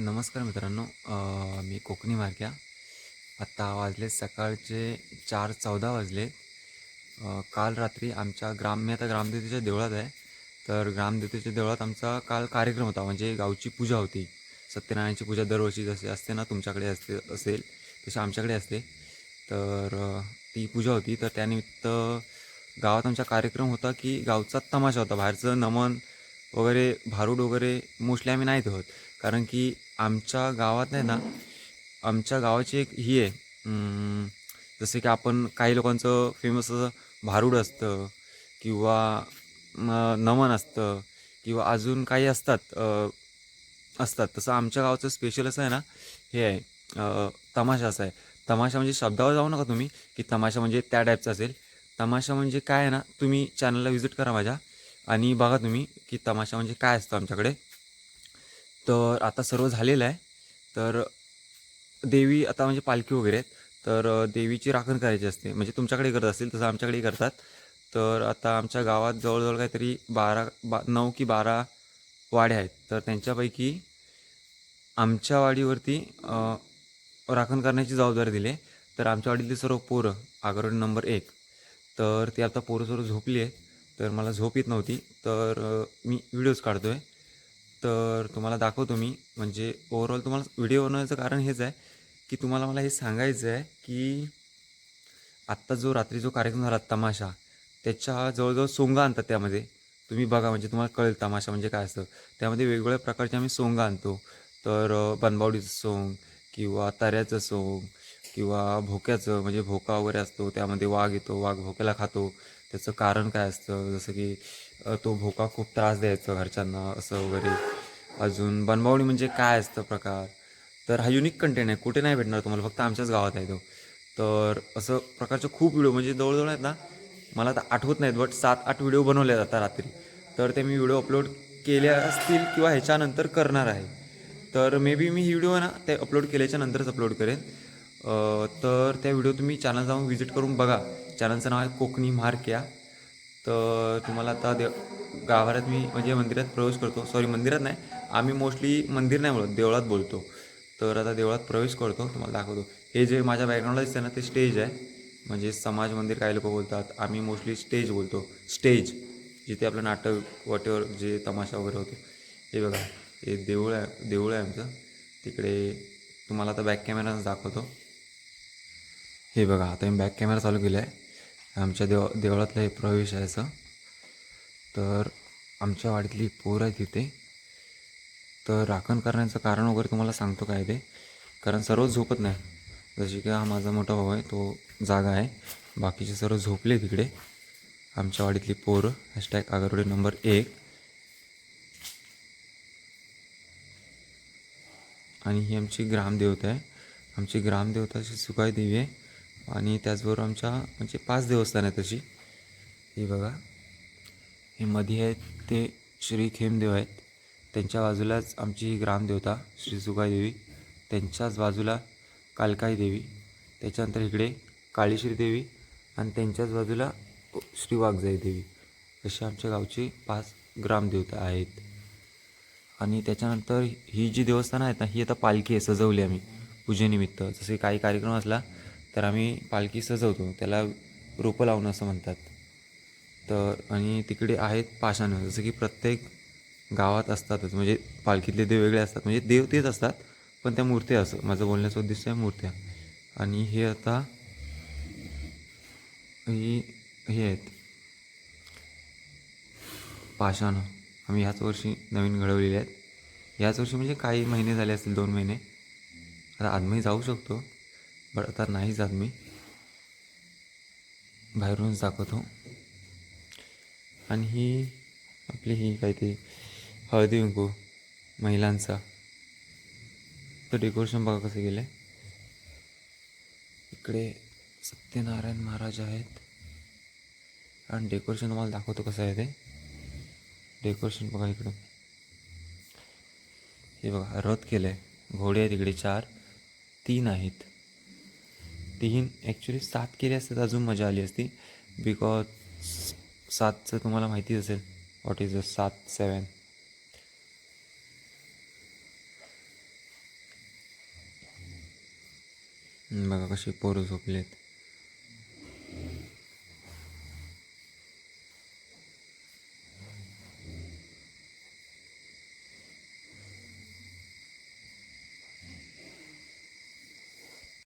नमस्कार मित्रांनो. मी कोकणी मार्क्या आत्ता वाजले सकाळचे चार चौदा वाजले. काल रात्री आमच्या ग्राम मी आता ग्रामदेवतेच्या देवळात आहे. तर ग्रामदेवतेच्या देवळात आमचा काल कार्यक्रम होता. म्हणजे गावची पूजा होती. सत्यनारायणची पूजा दरवर्षी जशी असते ना तुमच्याकडे असते असेल तशी आमच्याकडे असते. तर ती पूजा होती. तर त्यानिमित्त गावात आमचा कार्यक्रम होता की गावचा तमाशा होता. बाहेरचं नमन वगैरे भारूड वगैरे मोस्टली आम्ही नाही होत. कारण की आमच्या गावात आहे ना आमच्या गावाची एक ही आहे जसे जसं की आपण काही लोकांचं फेमस असं भारूड असतं किंवा नमन असतं किंवा अजून काही असतात असतात. तसं आमच्या गावाचं स्पेशल असं आहे ना हे आहे तमाशा असं आहे. तमाशा म्हणजे शब्दावर जाऊ नका तुम्ही की तमाशा म्हणजे त्या टाईपचा असेल. तमाशा म्हणजे काय आहे ना तुम्ही चॅनलला व्हिजिट करा माझ्या. आणि बघा तुम्ही की तमाशा म्हणजे काय असतं आमच्याकडे. तर आता सर्व झालेलं आहे. तर देवी आता म्हणजे पालखी वगैरे आहेत. तर देवीची राखण करायची असते. म्हणजे तुमच्याकडे करत असतील तसं आमच्याकडे करतात. तर आता आमच्या गावात जवळजवळ काहीतरी बारा बा नऊ की बारा वाड्या आहेत. तर त्यांच्यापैकी आमच्या वाडीवरती राखण करण्याची जबाबदारी दिली आहे. तर आमच्या वाडीतली सर्व पोरं आगरवाडी नंबर एक. तर ती आता पोरं सर्व झोपली आहेत. तर मला झोप येत नव्हती. तर मी व्हिडिओज काढतो आहे तर तुम्हाला दाखवतो मी. म्हणजे ओवरऑल तुम्हाला व्हिडिओ बनवण्याचं कारण हेच आहे की तुम्हाला मला हे सांगायचं आहे की आत्ता जो रात्री जो कार्यक्रम झाला तमाशा त्याच्या जवळजवळ सोंगा आणतात त्यामध्ये. तुम्ही बघा म्हणजे तुम्हाला कळेल तमाशा म्हणजे काय असतं. त्यामध्ये वेगवेगळ्या प्रकारचे आम्ही सोंगा आणतो. तर बनबावडीचं सोंग किंवा तऱ्याचं सोंग किंवा भोक्याचं म्हणजे भोका वगैरे असतो त्यामध्ये वाघ येतो वाघ भोक्याला खातो. त्याचं कारण काय असतं? जसं की तो भोका खूप त्रास द्यायचा घरच्यांना असं वगैरे. अजून बनबावणी म्हणजे काय असतं प्रकार? तर हा युनिक कंटेंट आहे. कुठे नाही भेटणार तुम्हाला. फक्त आमच्याच गावात आहे तो. तर असं प्रकारचे खूप व्हिडिओ म्हणजे जवळजवळ आहेत ना मला आता आठवत नाहीत बट सात आठ व्हिडिओ बनवले जातात रात्री. तर ते मी व्हिडिओ अपलोड केले असतील किंवा ह्याच्यानंतर करणार आहे. तर may be me he video ना ते अपलोड केल्याच्या नंतरच अपलोड करेन. तर त्या व्हिडिओ तुम्ही चॅनल जाऊन व्हिजिट करून बघा. चॅनलचं नाव आहे कोकणी मार्क्या तर तुम्हाला आता देव गाभाऱ्यात मी म्हणजे मंदिरात प्रवेश करतो. सॉरी मंदिरात नाही. आम्ही मोस्टली मंदिर नाही बोलत देवळात बोलतो. तर आता देवळात प्रवेश करतो तुम्हाला दाखवतो. हे जे माझ्या बॅकग्राऊंडला दिसतं ना ते स्टेज आहे. म्हणजे समाज मंदिर काही लोक बोलतात. आम्ही मोस्टली स्टेज बोलतो. स्टेज जिथे आपलं नाटक वटेवर जे तमाशा वगैरे होतो. हे बघा. हे देऊळ आहे देऊळ आहे आमचं. तिकडे तुम्हाला आता बॅक कॅमेराच दाखवतो. हे बघा आता मी बॅक कॅमेरा चालू केला आहे आमच्या देव देवळातलं हे प्रवेश आहे असं. तर आमच्या वाडीतली पोर आहे तिथे तर राखण करण्याचं कारण वगैरे तुम्हाला सांगतो काय ते. कारण सर्व झोपत नाही. जशी की हा माझा मोठा भाऊ आहे तो जागा आहे. बाकीचे सर्व झोपले तिकडे आमच्या वाडीतली पोरं हॅशटॅग आगरवाडी नंबर एक. आणि ही आमची ग्रामदेवता आहे. आमची ग्रामदेवता अशी सुकाई देवी आहे. आणि त्याचबरोबर आमच्या म्हणजे पाच देवस्थान आहेत तशी. ही बघा. हे मध्ये आहेत ते श्री खेमदेव आहेत. त्यांच्या बाजूलाच आमची ही ग्रामदेवता श्री सुकाई देवी. त्यांच्याच बाजूला कालकाई देवी. त्याच्यानंतर इकडे काळीश्री देवी आणि त्यांच्याच बाजूला श्री वाघजाई देवी. अशी आमच्या गावची पाच ग्रामदेवता आहेत. आणि त्याच्यानंतर ही जी देवस्थानं आहेत ना ही आता पालखी आहे सजवली आम्ही. पूजेनिमित्त. जसे काही कार्यक्रम असला तर आम्ही पालखी सजवतो. त्याला रोपं लावणं असं म्हणतात. तर आणि तिकडे आहेत पाषाणं जसं की प्रत्येक गावात असतातच. म्हणजे पालखीतले देव वेगळे असतात. म्हणजे देव तेच असतात पण त्या मूर्त्या असं. माझं बोलण्याचं उद्दिष्ट आहे मूर्त्या. आणि हे आता ही हे आहेत. पाषाणं. आम्ही ह्याच वर्षी नवीन घडवलेले आहेत. याच वर्षी म्हणजे काही महिने झाले असतील दोन महिने. आता आदमी जाऊ शकतो. पण आता नाही जात मी. बाहेरूनच दाखवतो. आणि ही आपली ही काय ते हळदी कुंकू महिलांचा. तर डेकोरेशन बघा कसं गेलं आहे इकडे सत्यनारायण महाराज आहेत. आणि डेकोरेशन तुम्हाला दाखवतो कसं आहे ते. डेकोरेशन बघा इकडे. हे बघा रथ केलं आहे घोडे आहेत इकडे चार तीन आहेत. तीन ॲक्च्युली सात केली असते तर अजून मजा आली असती. बिकॉज सातचं तुम्हाला माहितीच असेल व्हॉट इज द सात सेवन बघा कशी पोरं झोपलेत.